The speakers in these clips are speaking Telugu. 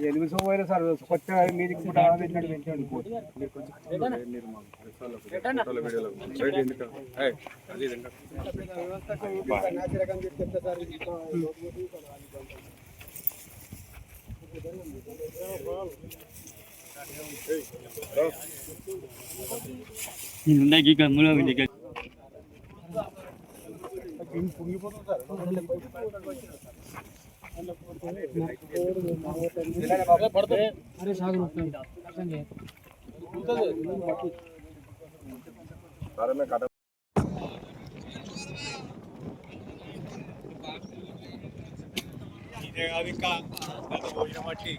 ఎనిమిది సోమైనా సార్ కొత్తగా మీదికి పూట ఆలోచించాడు పెంచాడు మీరు కొంచెం నాసిరకం చెప్తే సార్ ఇందాక కమ్ములో ఉంది అరే సాగు సంజయ్ ఇదే కాదు ఇంకా అంత భోజనం బట్టి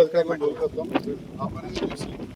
ఇంకా బాగుంది పెద్ద అధికారులకు దొరకద్దాం ఆ పని చేసి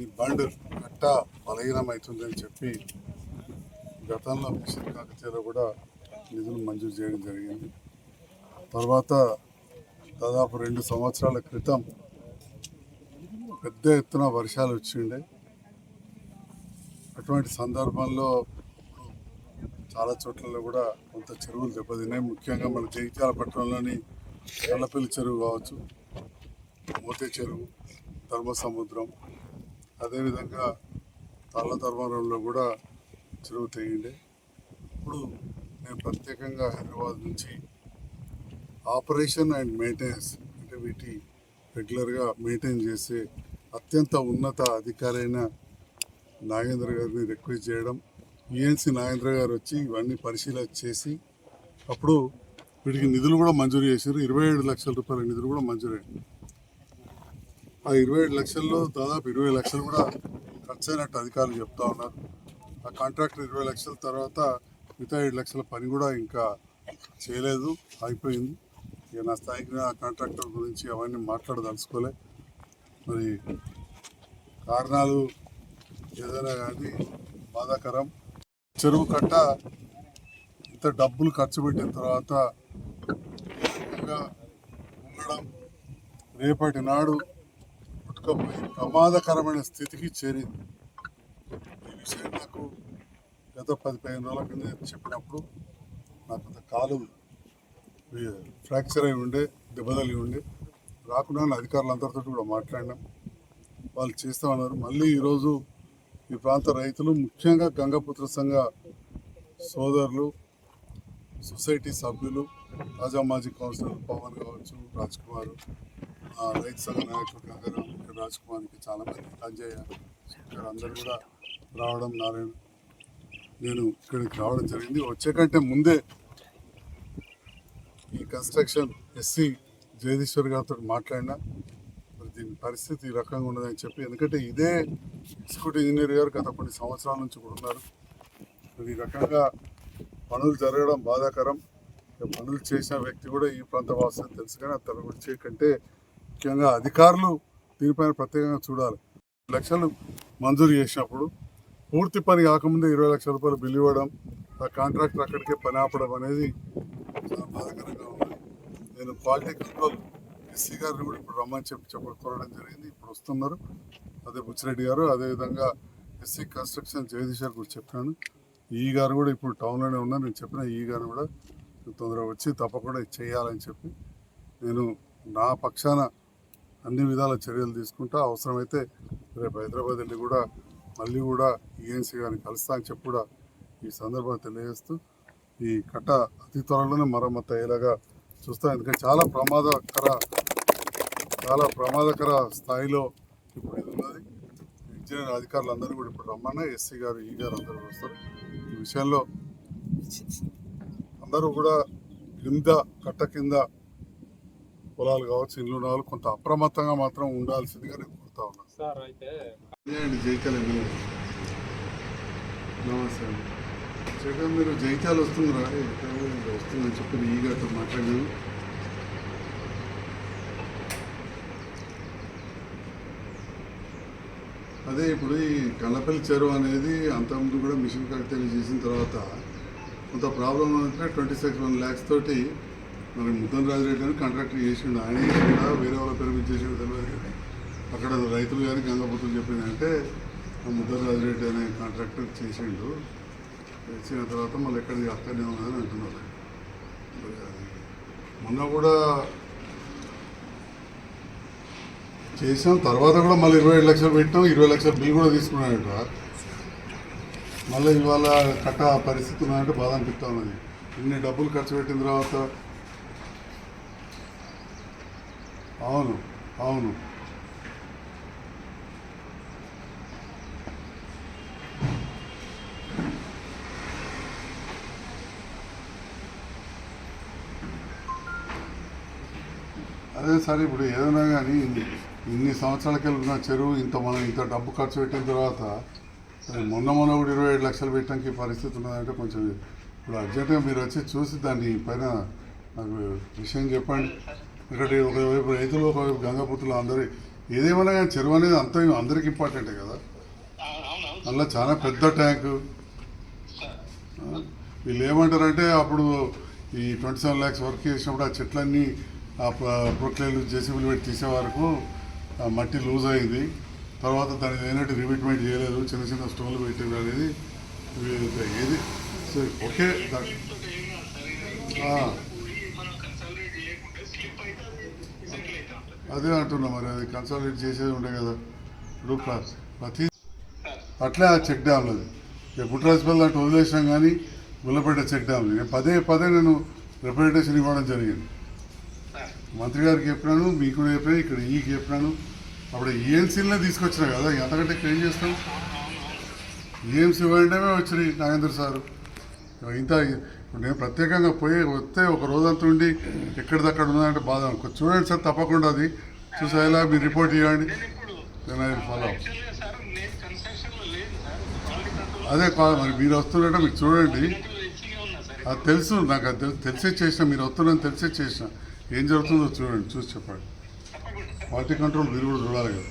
ఈ బండ్ అట్ట బలహీనమవుతుందని చెప్పి గతంలో మిషన్ కాకతీయలో కూడా నిధులు మంజూరు చేయడం జరిగింది. తర్వాత దాదాపు రెండు సంవత్సరాల క్రితం పెద్ద ఎత్తున వర్షాలు వచ్చిండే. అటువంటి సందర్భంలో చాలా చోట్లలో కూడా కొంత చెరువులు దెబ్బతిన్నాయి. ముఖ్యంగా మన జగిత్యాల పట్టణంలోని కళ్ళపల్లి చెరువు కావచ్చు మోతే చెరువు ధర్మసముద్రం అదేవిధంగా తల్ల ధర్మవరంలో కూడా చెరువు తెగిండే ఇప్పుడు నేను ప్రత్యేకంగా హైదరాబాద్ నుంచి ఆపరేషన్ అండ్ మెయింటెనెన్స్ అంటే వీటి రెగ్యులర్గా మెయింటైన్ చేసే అత్యంత ఉన్నత అధికారి అయిన నాగేంద్ర గారిని రిక్వెస్ట్ చేయడం ఈఎన్సీ నాగేంద్ర గారు వచ్చి ఇవన్నీ పరిశీలన చేసి అప్పుడు వీటికి నిధులు కూడా మంజూరు చేశారు. ఇరవై ఏడు లక్షల రూపాయల నిధులు కూడా మంజూరు అయ్యాయి. ఆ ఇరవై ఏడు లక్షల్లో దాదాపు ఇరవై లక్షలు కూడా ఖర్చు అయినట్టు అధికారులు చెప్తా ఉన్నారు. ఆ కాంట్రాక్టర్ ఇరవై లక్షల తర్వాత మిగతా ఏడు లక్షల పని కూడా ఇంకా చేయలేదు అయిపోయింది ఇక నా స్థాయికి ఆ కాంట్రాక్టర్ గురించి అవన్నీ మాట్లాడదలుచుకోలే. మరి కారణాలు ఏదైనా కానీ బాధాకరం. చెరువు కట్ట ఇంత డబ్బులు ఖర్చు పెట్టిన తర్వాత ఉండడం. రేపటి నాడు ప్రమాదకరమైన స్థితికి చేరింది ఈ విషయం నాకు గత పది పదిహేను రోజుల కింద చెప్పినప్పుడు నాకు అంత కాలు ఫ్రాక్చర్ అయి ఉండే దెబ్బతలి ఉండే. రాకుండా అధికారులందరితో కూడా మాట్లాడినాం. వాళ్ళు చేస్తామన్నారు మళ్ళీ ఈరోజు ఈ ప్రాంత రైతులు ముఖ్యంగా గంగపుత్ర సంఘ సోదరులు సొసైటీ సభ్యులు తాజా మాజీ కౌన్సిలర్ పవన్ కావచ్చు రాజ్ కుమార్ రైతు సంఘ నాయకుడు నగరం ఇక్కడ రాజ్ కుమార్కి చాలా మంది అంజయ్య ఇక్కడ అందరూ కూడా రావడం నారాయణ. నేను ఇక్కడికి రావడం జరిగింది. వచ్చే కంటే ముందే ఈ కన్స్ట్రక్షన్ ఎస్సీ జగదీశ్వర్ గారితో మాట్లాడినా మరి దీని పరిస్థితి ఈ రకంగా ఉన్నదని చెప్పి ఎందుకంటే ఇదే ఎగ్జిక్యూటివ్ ఇంజనీర్ గారు గత కొన్ని సంవత్సరాల నుంచి కూడా ఉన్నారు. ఈ రకంగా పనులు జరగడం బాధాకరం. పనులు చేసిన వ్యక్తి కూడా ఈ ప్రాంత వాసన తెలుసు కానీ అతను కంటే ముఖ్యంగా అధికారులు దీనిపైన ప్రత్యేకంగా చూడాలి. లక్షలు మంజూరు చేసినప్పుడు పూర్తి పని కాకముందే ఇరవై లక్షల రూపాయలు బిల్లు ఇవ్వడం ఆ కాంట్రాక్టర్ అక్కడికే పని ఆపడం అనేది చాలా బాధాకరంగా ఉంది నేను క్వాలిటీ కంట్రోల్ ఎస్సీ గారిని కూడా ఇప్పుడు రమ్మని చెప్పి చెప్పడం జరిగింది. ఇప్పుడు వస్తున్నారు. అదే బుచ్చిరెడ్డి గారు అదేవిధంగా ఎస్సీ కన్స్ట్రక్షన్ జగదీశ్వర్ కూడా చెప్పాను. ఈ గారు కూడా ఇప్పుడు టౌన్లోనే ఉన్నారు. నేను చెప్పిన ఈ గారు కూడా తొందరగా వచ్చి తప్పకుండా చేయాలని చెప్పి నేను నా పక్షాన అన్ని విధాల చర్యలు తీసుకుంటా అవసరమైతే రేపు హైదరాబాద్ వెళ్ళి కూడా మళ్ళీ కూడా ఈఎన్సీ గారిని కలుస్తా అని చెప్పి కూడా ఈ సందర్భంగా తెలియజేస్తూ ఈ కట్ట అతి త్వరలోనే మరమ్మతు అయ్యేలాగా చూస్తాం. ఎందుకంటే చాలా ప్రమాదకర చాలా ప్రమాదకర స్థాయిలో ఇప్పుడు ఇది ఉన్నది. ఇంజనీర్ అధికారులు అందరూ కూడా ఇప్పుడు రమ్మన్నా ఎస్సీ గారు ఈ గారు అందరూ వస్తారు. ఈ విషయంలో అందరూ కూడా కింద కట్ట కింద పొలాలు కావచ్చు ఇల్లు కావాలి కొంత అప్రమత్తంగా మాత్రం ఉండాల్సిందిగా నేను కోరుతా ఉన్నాను సార్ అయితే జైత్యాల ఎమ్మెల్యే నమస్తే. జగన్ మీరు జైత్యాల వస్తుందిరా వస్తుందని చెప్పి ఈ గారితో మాట్లాడాను అదే ఇప్పుడు ఈ కల్లపల్లి చెరువు అనేది అంతకుముందు కూడా మిషన్ కడితే చేసిన తర్వాత కొంత ప్రాబ్లం అంటే ట్వంటీ సిక్స్ వన్ ల్యాక్స్ తోటి మరి ముద్దన్ రాజరెడ్డి అని కాంట్రాక్టర్ చేసిండు ఆయన చేసిండా వేరే వాళ్ళ పేరు మీద చేసిండు తెలియదు కానీ అక్కడ రైతులు కానీ గంగపుత్రులు చెప్పింది అంటే ముద్దన్ రాజరెడ్డి అనే కాంట్రాక్టర్ చేసిండు. చేసిన తర్వాత మళ్ళీ ఎక్కడికి అక్కడనే ఉన్నదని అంటున్నారు. మొన్న కూడా చేసాం తర్వాత కూడా మళ్ళీ ఇరవై ఐదు లక్షలు పెట్టాం ఇరవై లక్షల బిల్ కూడా తీసుకున్నాడట. మళ్ళీ ఇవాళ కట్ట పరిస్థితి ఉన్నాయంటే బాధ అనిపిస్తా ఉన్నది. ఇన్ని డబ్బులు ఖర్చు పెట్టిన తర్వాత అవును అవును. అదే సార్ ఇప్పుడు ఏదైనా కానీ ఇన్ని సంవత్సరాల సంవత్సరాలకి ఉన్న చెరువు ఇంత మనం ఇంత డబ్బు ఖర్చు పెట్టిన తర్వాత మొన్న మొన్న కూడా ఇరవై ఏడు లక్షలు పెట్టడానికి పరిస్థితి ఉన్నదంటే కొంచెం ఇప్పుడు అర్జెంటుగా మీరు వచ్చి చూసి దాన్ని పైన నాకు విషయం చెప్పండి. ఇక్కడ ఒకవైపు రైతులు ఒకవైపు గంగపుత్రులు అందరి ఏదేమన్నా కానీ చెరువు అనేది అంత అందరికి ఇంపార్టెంటే కదా? అందులో చాలా పెద్ద ట్యాంకు. వీళ్ళు ఏమంటారంటే అప్పుడు ఈ ట్వంటీ సెవెన్ ల్యాక్స్ వర్క్ చేసినప్పుడు ఆ చెట్లన్నీ ఆ ప్రొక్లైన్లు జేసీబీలు పెట్టి తీసే వరకు ఆ మట్టి లూజ్ అయింది. తర్వాత దానికి అయినట్టు రిమిట్మెంట్ చేయలేదు. చిన్న చిన్న స్టోన్లు పెట్టారు అనేది. ఏది? సో ఓకే అదే అంటున్నా మరి అది కన్సల్టేట్ చేసేది ఉండే కదా. ఇప్పుడు ప్ర- ప్రతి అట్లే ఆ చెక్ డ్యామ్లది పుట్రాజపల్లి అంటే వదిలేసినాం కానీ గుల్లపేట చెక్ డ్యామ్ నేను పదే పదే నేను రిప్రజెంటేషన్ ఇవ్వడం జరిగింది. మంత్రి గారికి చెప్పినాను మీకు కూడా చెప్పినా ఇక్కడ ఈకి చెప్పినాను. అప్పుడు ఈఎన్సీలనే తీసుకొచ్చినా కదా ఎంతకంటే ఏం చేస్తాం? ఈఎంసీ ఇవ్వడమే వచ్చినాయి నాగేంద్ర సారు. ఇంత నేను ప్రత్యేకంగా పోయి వస్తే ఒక రోజంతా ఉండి ఎక్కడిదక్కడ ఉన్నదంటే బాధ అనుకో చూడండి సార్ తప్పకుండా అది చూసేలా మీరు రిపోర్ట్ ఇవ్వండి. నేను అది ఫాలో అదే కాదు మరి మీరు వస్తున్నట్టే మీరు చూడండి. అది తెలుసు నాకు అది తెలుసు తెలిసే చేసిన మీరు వస్తున్నారని తెలిసే చేసిన. ఏం జరుగుతుందో చూడండి చూసి చెప్పండి. పార్టీ కంట్రోల్ మీరు కూడా చూడాలి కదా.